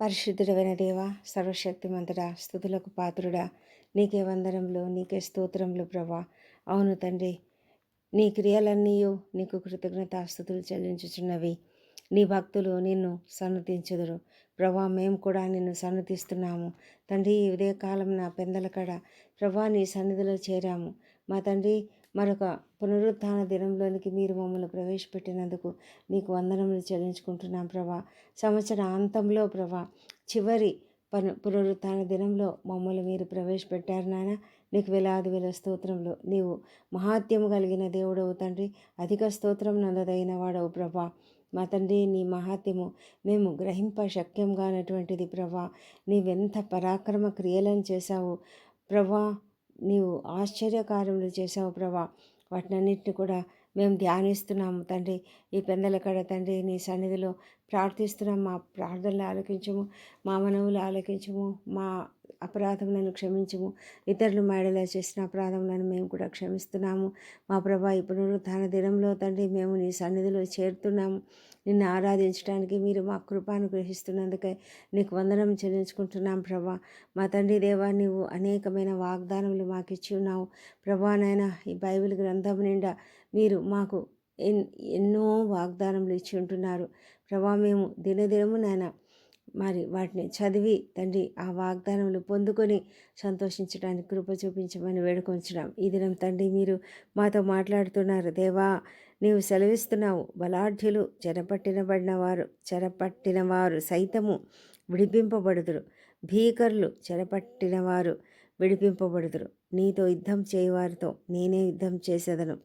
పరిశుద్ధుడమైన దేవ సర్వశక్తిమంతుడా స్థుతులకు పాత్రుడా నీకే వందనంలో నీకే స్తోత్రంలో ప్రభా. అవును తండ్రి నీ క్రియలన్నీయు నీకు కృతజ్ఞత స్థుతులు చెల్లించుచున్నవి. నీ భక్తులు నిన్ను సన్నతించుదురు. ప్రభా మేము కూడా నిన్ను సన్నతిస్తున్నాము. తండ్రి ఈ ఉదయకాలం నా పెందల కడ ప్రభా నీ సన్నిధిలో చేరాము. మా తండ్రి మరొక పునరుత్థాన దినంలోనికి మీరు మమ్మల్ని ప్రవేశపెట్టినందుకు నీకు వందనములు చెల్లించుకుంటున్నాం ప్రభా. సంవత్సర అంతంలో ప్రభా చివరి పను పునరుత్థాన దినంలో మమ్మల్ని మీరు ప్రవేశపెట్టారు నాయన. నీకు వేలాది వేల స్తోత్రంలో నీవు మహాత్యము కలిగిన దేవుడవు తండ్రి. అధిక స్తోత్రం నందదైన వాడవు ప్రభా. మా తండ్రి నీ మహాత్యము మేము గ్రహింప శక్యం ప్రభా. నీవెంత పరాక్రమ క్రియలను చేశావు ప్రభా. నీవు ఆశ్చర్యకార్యములు చేసావు ప్రభా. వాటినన్నింటిని కూడా మేము ధ్యానిస్తున్నాము తండ్రి. ఈ పెందల కడ తండ్రి నీ సన్నిధిలో ప్రార్థిస్తున్నాం. మా ప్రార్థనలు ఆలకించము మా మనవులు ఆలకించము మా అపరాధములను క్షమించము. ఇతరులు మేడలా చేసిన అపరాధములను మేము కూడా క్షమిస్తున్నాము. మా ప్రభా ఇప్పుడు తన దినంలో తండ్రి మేము నీ సన్నిధిలో చేరుతున్నాము. నిన్ను ఆరాధించడానికి మీరు మా కృపాను గ్రహిస్తున్నందుకై నీకు వందనం చెల్లించుకుంటున్నాం ప్రభా. మా తండ్రి దేవా నీవు అనేకమైన వాగ్దానములు మాకు ఇచ్చి ఉన్నావు. ప్రభా నాయన ఈ బైబిల్ గ్రంథం నిండా మీరు మాకు ఎన్ ఎన్నో వాగ్దానములు ఇచ్చి ఉంటున్నారు. ప్రభా మేము దినదినము నాయన మరి వాటిని చదివి తండ్రి ఆ వాగ్దానములు పొందుకొని సంతోషించడానికి కృప చూపించమని వేడుకొంచడం ఈ దినం తండ్రి మీరు మాతో మాట్లాడుతున్నారు. దేవా నీవు సెలవిస్తున్నావు. బలాఢ్యులు చెరపట్టినబడిన వారు చెరపట్టిన వారు సైతము విడిపింపబడుదురు. భీకరులు చెరపట్టిన వారు విడిపింపబడుదురు. నీతో యుద్ధం చేయవారితో నేనే యుద్ధం చేసేదను.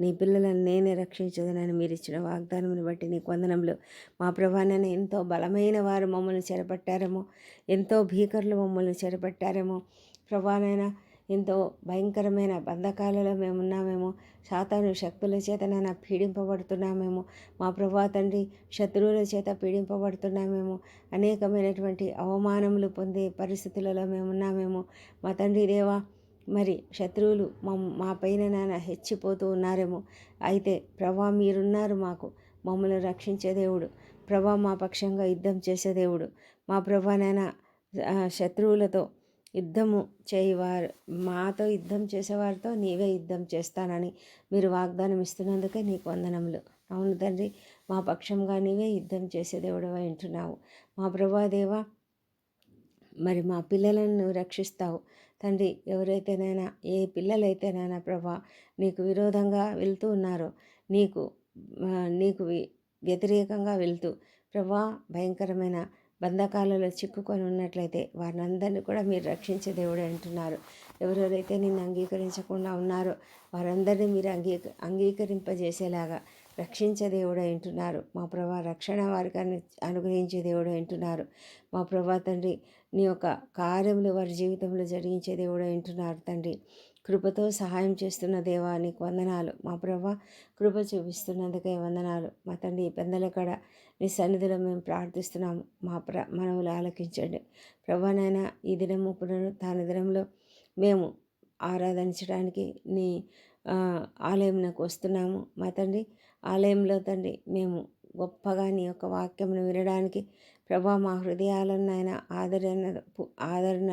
నీ పిల్లలను నేనే రక్షించదనని మీరు ఇచ్చిన వాగ్దానమును బట్టి నీ వందనములు. మా ప్రభానని ఎంతో బలమైన వారు మమ్మల్ని చెరపట్టారేమో ఎంతో భీకరులు మమ్మల్ని చెరపట్టారేమో. ప్రభానైనా ఎంతో భయంకరమైన బంధకాలలో మేము ఉన్నామేమో సాతాను శక్తుల చేతనైనా పీడింపబడుతున్నామేమో. మా ప్రభా తండ్రి శత్రువుల చేత పీడింపబడుతున్నామేమో. అనేకమైనటువంటి అవమానములు పొందే పరిస్థితులలో మేము ఉన్నామేమో మా తండ్రి దేవా మరి శత్రువులు మా మా పైన నాన్న హెచ్చిపోతూ ఉన్నారేమో. అయితే ప్రభా మీరున్నారు మాకు. మమ్మల్ని రక్షించే దేవుడు. ప్రభా మా పక్షంగా యుద్ధం చేసే దేవుడు. మా ప్రభా నాన్న శత్రువులతో యుద్ధము చేయవారు. మాతో యుద్ధం చేసేవారితో నీవే యుద్ధం చేస్తానని మీరు వాగ్దానం ఇస్తున్నందుకే నీకు వందనములు. అవును తండ్రి మా పక్షంగా నీవే యుద్ధం చేసే దేవుడు వింటున్నావు మా ప్రభాదేవా మరి మా పిల్లలను రక్షిస్తావు. తండ్రి ఎవరైతేనైనా ఏ పిల్లలైతేనైనా ప్రభా నీకు విరోధంగా వెళ్తూ ఉన్నారో. నీకు నీకు వ్యతిరేకంగా వెళ్తూ ప్రభా భయంకరమైన బంధకాలలో చిక్కుకొని ఉన్నట్లయితే వారిని అందరినీ కూడా మీరు రక్షించే దేవుడు అంటున్నారు. ఎవరెవరైతే నిన్ను అంగీకరించకుండా ఉన్నారో వారందరినీ మీరు అంగీక అంగీకరింపజేసేలాగా రక్షించే దేవుడు అంటున్నారు మా ప్రభా రక్షణ వారికి అనుగ్రహించే దేవుడు అంటున్నారు మా ప్రభా తండ్రి నీ యొక్క కార్యములు వారి జీవితంలో జరిగించే దేవుడు అంటున్నారు తండ్రి. కృపతో సహాయం చేస్తున్న దేవా నీకు వందనాలు. మా ప్రభా కృప చూపిస్తున్నందుకే వందనాలు. మా తండ్రి పెందల కడ నీ సన్నిధిలో మేము ప్రార్థిస్తున్నాము. మా ప్ర మనవులు ఆలకించండి. ప్రభానైనా ఈ దినము పునరుత్న దినంలో మేము ఆరాధించడానికి నీ ఆలయంలోకి వస్తున్నాము. మా తండ్రి ఆలయంలో తండ్రి మేము గొప్పగా నీ యొక్క వాక్యమును వినడానికి ప్రభా మా హృదయాలను ఆయన ఆదరణ ఆదరణ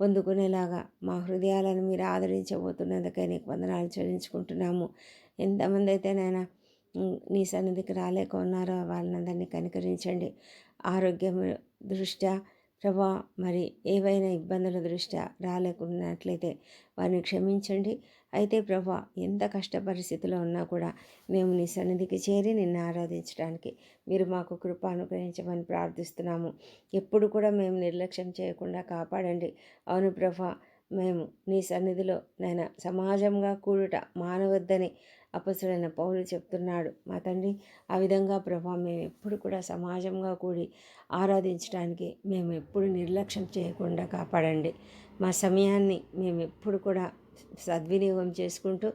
పొందుకునేలాగా మా హృదయాలను మీరు ఆదరించబోతున్నందుకై నీకు వందనాలు చెల్లించుకుంటున్నాము. ఎంతమంది అయితే నాయన నీ సన్నిధికి రాలేక ఉన్నారో వాళ్ళందరినీ కనికరించండి. ఆరోగ్యం దృష్ట్యా ప్రభా మరి ఏవైనా ఇబ్బందుల దృష్ట్యా రాలేకున్నట్లయితే వారిని క్షమించండి. అయితే ప్రభా ఎంత కష్ట పరిస్థితిలో ఉన్నా కూడా మేము నీ సన్నిధికి చేరి నిన్ను ఆరాధించడానికి మీరు మాకు కృప అనుగ్రహించమని ప్రార్థిస్తున్నాము. ఎప్పుడు కూడా మేము నిర్లక్ష్యం చేయకుండా కాపాడండి. అవును ప్రభా మేము నీ సన్నిధిలో నేను సమాజంగా కూడుట మానవద్దని అపసుడైన పౌరులు చెప్తున్నాడు. మా తండ్రి ఆ విధంగా ప్రభా మేము ఎప్పుడు కూడా సమాజంగా కూడి ఆరాధించడానికి మేము ఎప్పుడు నిర్లక్ష్యం చేయకుండా కాపాడండి. మా సమయాన్ని మేము ఎప్పుడు కూడా సద్వినియోగం చేసుకుంటూ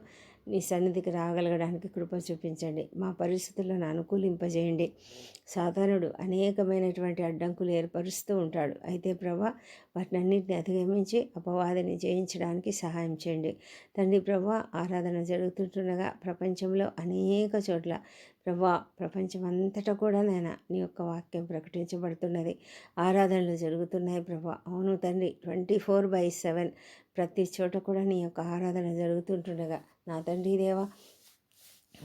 నీ సన్నిధికి రాగలగడానికి కృప చూపించండి. మా పరిస్థితులను అనుకూలింపజేయండి. సాధారణుడు అనేకమైనటువంటి అడ్డంకులు ఏర్పరుస్తూ ఉంటాడు. అయితే ప్రభా వాటినన్నింటిని అధిగమించి అపవాదిని జయించడానికి సహాయం చేయండి. తండ్రి ప్రభా ఆరాధన జరుగుతుంటుండగా ప్రపంచంలో అనేక చోట్ల ప్రభా ప్రపంచం అంతటా కూడా నేను నీ యొక్క వాక్యం ప్రకటించబడుతున్నది. ఆరాధనలు జరుగుతున్నాయి ప్రభా. అవును తండ్రి ట్వంటీ ఫోర్ బై సెవెన్ ప్రతి చోట కూడా నీ యొక్క ఆరాధన జరుగుతుంటుండగా నా తండ్రి దేవా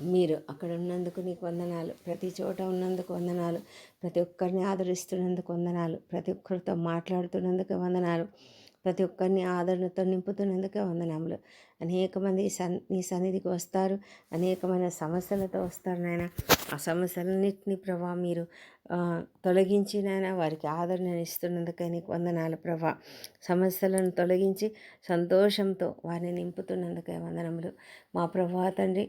మీరు అక్కడ ఉన్నందుకు నీకు వందనాలు. ప్రతి చోట ఉన్నందుకు వందనాలు. ప్రతి ఒక్కరిని ఆదరిస్తున్నందుకు వందనాలు. ప్రతి ఒక్కరితో మాట్లాడుతున్నందుకు వందనాలు. ప్రతి ఒక్కరిని ఆదరణతో నింపుతున్నందుకే వందనములు. అనేక మంది సన్ నీ సన్నిధికి వస్తారు. అనేకమైన సమస్యలతో వస్తారు నాయన. ఆ సమస్యలన్నింటినీ ప్రభా మీరు తొలగించి నాయన వారికి ఆదరణ ఇస్తున్నందుకే నీకు వందనాలు ప్రభా. సమస్యలను తొలగించి సంతోషంతో వారిని నింపుతున్నందుకే వందనములు. మా ప్రభా తండ్రి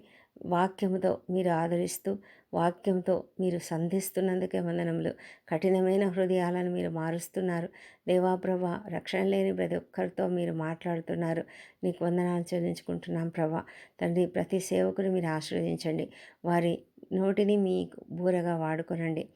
వాక్యముతో మీరు ఆదరిస్తూ వాక్యంతో మీరు సంధిస్తున్నందుకే వందనములు. కఠినమైన హృదయాలను మీరు మారుస్తున్నారు. దేవాప్రభ రక్షణ లేని ప్రతి ఒక్కరితో మీరు మాట్లాడుతున్నారు. నీకు వందనాలు చెల్లించుకుంటున్నాం ప్రభా. తండ్రి ప్రతి సేవకుని మీరు ఆశీర్వదించండి. వారి నోటిని మీకు బూరగా వాడుకొనండి.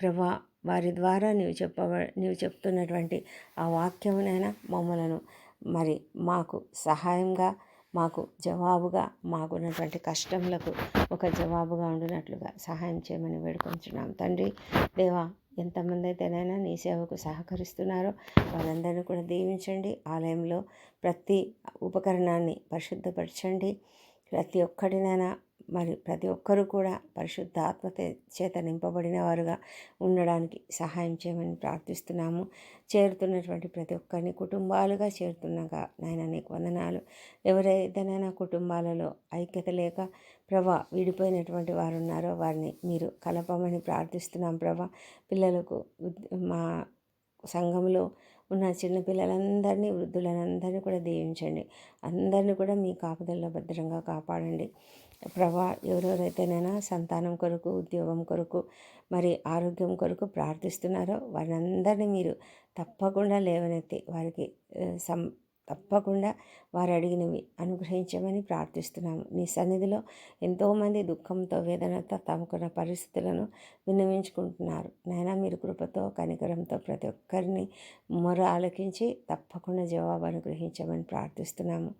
ప్రభా వారి ద్వారా నీవు చెప్ప నీవు చెప్తున్నటువంటి ఆ వాక్యమునైనా మమ్మలను మరి మాకు సహాయంగా మాకు జవాబుగా మాకున్నటువంటి కష్టములకు ఒక జవాబుగా ఉండినట్లుగా సహాయం చేయమని వేడుకొంచున్నాం. తండ్రి దేవా ఎంతమంది అయితేనైనా నీ సేవకు సహకరిస్తున్నారో వారందరినీ కూడా దీవించండి. ఆలయంలో ప్రతి ఉపకరణాన్ని పరిశుద్ధపరచండి. ప్రతి ఒక్కటినైనా మరి ప్రతి ఒక్కరూ కూడా పరిశుద్ధ ఆత్మ చేత నింపబడిన వారుగా ఉండడానికి సహాయం చేయమని ప్రార్థిస్తున్నాము. చేరుతున్నటువంటి ప్రతి ఒక్కరిని కుటుంబాలుగా చేరుతున్నాగా నాయన నీకు వందనాలు. ఎవరైతేనైనా కుటుంబాలలో ఐక్యత లేక ప్రభా విడిపోయినటువంటి వారు ఉన్నారో వారిని మీరు కలపమని ప్రార్థిస్తున్నాం ప్రభా. పిల్లలకు మా సంఘంలో ఉన్న చిన్నపిల్లలందరినీ వృద్ధులందరినీ కూడా దీవించండి. అందరినీ కూడా మీ కాపుదల్లో భద్రంగా కాపాడండి. ప్రభా ఎవరెవరైతేనైనా సంతానం కొరకు ఉద్యోగం కొరకు మరి ఆరోగ్యం కొరకు ప్రార్థిస్తున్నారో వారందరినీ మీరు తప్పకుండా లేవనెత్తి వారికి సం తప్పకుండా వారు అడిగినవి అనుగ్రహించమని ప్రార్థిస్తున్నాము. నీ సన్నిధిలో ఎంతోమంది దుఃఖంతో వేదనతో తమకున్న పరిస్థితులను విన్నవించుకుంటున్నారు. నాయన మీరు కృపతో కనికరంతో ప్రతి ఒక్కరిని మొర ఆలకించి తప్పకుండా జవాబు అనుగ్రహించమని ప్రార్థిస్తున్నాము.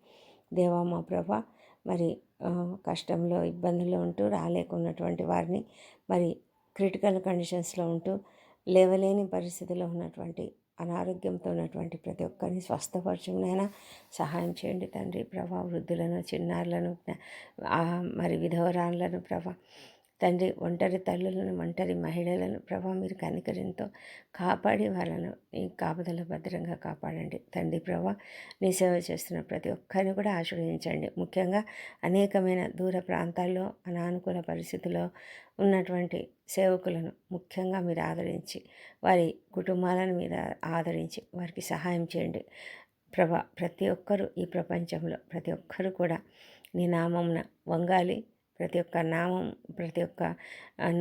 దేవా మా ప్రభ మరి కష్టంలో ఇబ్బందుల్లో ఉంటూ రాలేకున్నటువంటి వారిని మరి క్రిటికల్ కండిషన్స్లో ఉంటూ లేవలేని పరిస్థితిలో ఉన్నటువంటి అనారోగ్యంతో ఉన్నటువంటి ప్రతి ఒక్కరిని స్వస్థపరచమునైనా సహాయం చేయండి తండ్రి ప్రభా వృద్ధులను చిన్నారులను మరి విధవరాలను ప్రభా తండ్రి ఒంటరి తల్లులను ఒంటరి మహిళలను ప్రభా మీరు కనికరింతో కాపాడి వాళ్ళను నీ కాపుదల భద్రంగా కాపాడండి. తండ్రి ప్రభా నీ సేవ చేస్తున్న ప్రతి ఒక్కరిని కూడా ఆశ్రయించండి ముఖ్యంగా అనేకమైన దూర ప్రాంతాల్లో అనానుకూల పరిస్థితుల్లో ఉన్నటువంటి సేవకులను ముఖ్యంగా మీరు ఆదరించి వారి కుటుంబాలను మీరు ఆదరించి వారికి సహాయం చేయండి. ప్రభా ప్రతి ఒక్కరూ ఈ ప్రపంచంలో ప్రతి ఒక్కరూ కూడా నీ నామంన వంగాలి ప్రతి ఒక్క నామం ప్రతి ఒక్క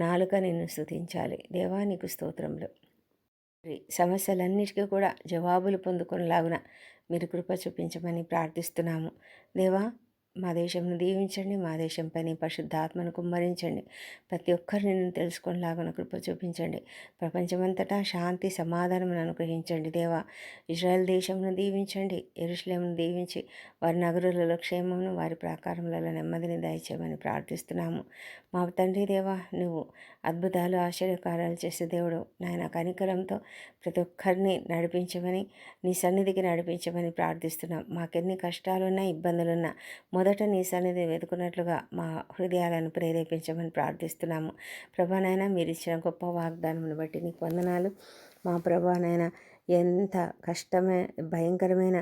నాలుక నిన్ను స్థుతించాలి దేవానికి స్తోత్రంలో సమస్యలన్నిటికీ కూడా జవాబులు పొందుకునేలాగున మీరు కృప చూపించమని ప్రార్థిస్తున్నాము. దేవా మా దేశంను దీవించండి మా దేశంపై నీ పరిశుద్ధాత్మను కుమ్మరించండి. ప్రతి ఒక్కరిని నేను తెలుసుకునేలాగా కృప చూపించండి. ప్రపంచమంతటా శాంతి సమాధానం అనుగ్రహించండి దేవా. ఇజ్రాయెల్ దేశంను దీవించండి ఎరుషులేమును దీవించి వారి నగరులలో క్షేమమును వారి ప్రాకారములలో నెమ్మదిని దయచేయమని ప్రార్థిస్తున్నాము. మా తండ్రి దేవా నువ్వు అద్భుతాలు ఆశ్చర్యకారాలు చేసే దేవుడు. నాయన కనికరంతో ప్రతి ఒక్కరిని నడిపించమని నీ సన్నిధికి నడిపించమని ప్రార్థిస్తున్నాం. మాకెన్ని కష్టాలున్నా ఇబ్బందులున్నా మొదట నీ సన్నిధి వెతుకున్నట్లుగా మా హృదయాలను ప్రేరేపించమని ప్రార్థిస్తున్నాము. ప్రభానైనా మీరు ఇచ్చిన గొప్ప వాగ్దానమును బట్టి నీకు వందనాలు. మా ప్రభానైనా ఎంత కష్టమే భయంకరమైన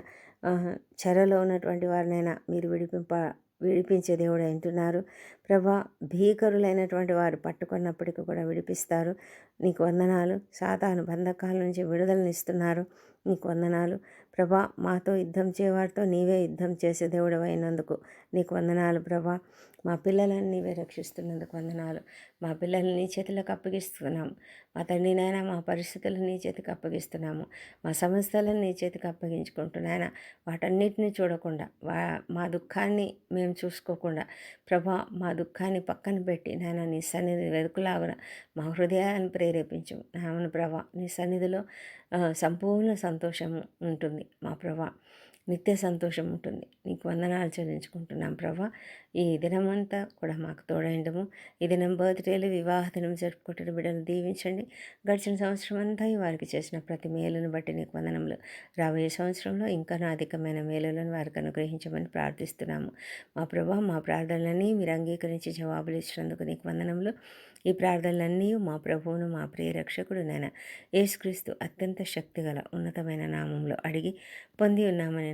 చెరలో ఉన్నటువంటి వారినైనా మీరు విడిపింప విడిపించే దేవుడు అంటున్నారు ప్రభా భీకరులైనటువంటి వారు పట్టుకున్నప్పటికీ కూడా విడిపిస్తారు. నీకు వందనాలు. సాతాను బంధకాల నుంచి విడుదలనిస్తున్నారు. నీకు వందనాలు. ప్రభా మాతో యుద్ధం చేయవాడితో నీవే యుద్ధం చేసే దేవుడు అయినందుకు నీకు వందనాలు ప్రభా. మా పిల్లలని నీవే రక్షిస్తున్నందుకు వందనాలు. మా పిల్లల్ని నీ చేతులకు అప్పగిస్తున్నాం. మా తండ్రి నాయన మా పరిస్థితులు నీ చేతికి అప్పగిస్తున్నాము. మా సమస్యలను నీ చేతికి అప్పగించుకుంటున్నాయన వాటన్నిటిని చూడకుండా వా మా దుఃఖాన్ని మేము చూసుకోకుండా ప్రభా మా దుఃఖాన్ని పక్కన పెట్టి నాయన నీ సన్నిధి వెతుకులాగున మా హృదయాన్ని ప్రేరేపించు. నామను ప్రభా నీ సన్నిధిలో సంపూర్ణ సంతోషం ఉంటుంది మా ప్రభా. నిత్య సంతోషం ఉంటుంది. నీకు వందనాలు చెల్లించుకుంటున్నాం ప్రభా. ఈ దినమంతా కూడా మాకు తోడైండము. ఈ దినం బర్త్డేలు వివాహ దినం జరుపుకుంటున్న బిడ్డలు దీవించండి. గడిచిన సంవత్సరం అంతా వారికి చేసిన ప్రతి మేలును బట్టి నీకు వందనములు. రాబోయే సంవత్సరంలో ఇంకా అధికమైన మేలులను వారికి అనుగ్రహించమని ప్రార్థిస్తున్నాము. మా ప్రభా మా ప్రార్థనలన్నీ మీరు అంగీకరించి జవాబులు ఇచ్చినందుకు నీకు వందనములు. ఈ ప్రార్థనలన్నీ మా ప్రభువును మా ప్రియ రక్షకుడు నేను యేసుక్రీస్తు అత్యంత శక్తిగల ఉన్నతమైన నామంలో అడిగి పొంది ఉన్నామని